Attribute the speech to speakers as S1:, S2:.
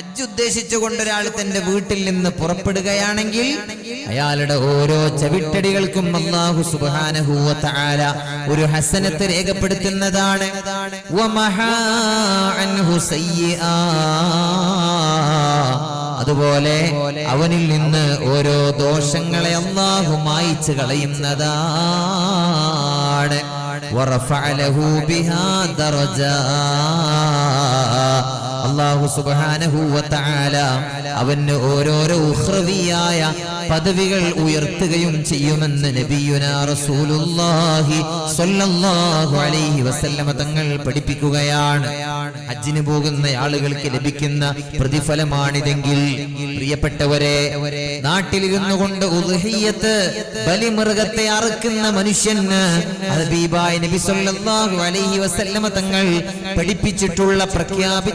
S1: ഹജ്ജ് ഉദ്ദേശിച്ചുകൊണ്ട് ഒരാൾ തന്റെ വീട്ടിൽ നിന്ന് പുറപ്പെടുകയാണെങ്കിൽ അയാളുടെ ഓരോ ചവിട്ടടികൾക്കും അള്ളാഹു വ തആല ഒരു ഹസനത്ത് രേഖപ്പെടുത്തുന്നതാണ്. അതുപോലെ അവനിൽ നിന്ന് ഓരോ ദോഷങ്ങളെ അള്ളാഹു മായിച്ചു കളയുന്നതാണ് ورفع له ബിഹാ ദറജാ. അള്ളാഹു തആല അവന് ഓരോരോ ഉഖ്റവിയായ പദവികൾ ഉയർത്തുകയും ചെയ്യുമെന്ന് നബിയുനാ സ്വല്ലല്ലാഹു അലൈഹി വസല്ലമ തങ്ങൾ പഠിപ്പിക്കുകയാണ്. ഹജ്ജിന് പോകുന്ന ആളുകൾക്ക് ലഭിക്കുന്ന പ്രതിഫലമാണിതെങ്കിൽ പ്രിയപ്പെട്ടവരെ നാട്ടിലിരുന്നു കൊണ്ട് ഉദഹിയത്ത് ബലിമൃഗത്തെ അറുക്കുന്ന മനുഷ്യന് ഹബീബായ നബി സ്വല്ലല്ലാഹു അലൈഹി വസല്ലമ തങ്ങൾ പഠിപ്പിച്ചിട്ടുള്ള പ്രഖ്യാപിച്ചിട്ടുള്ള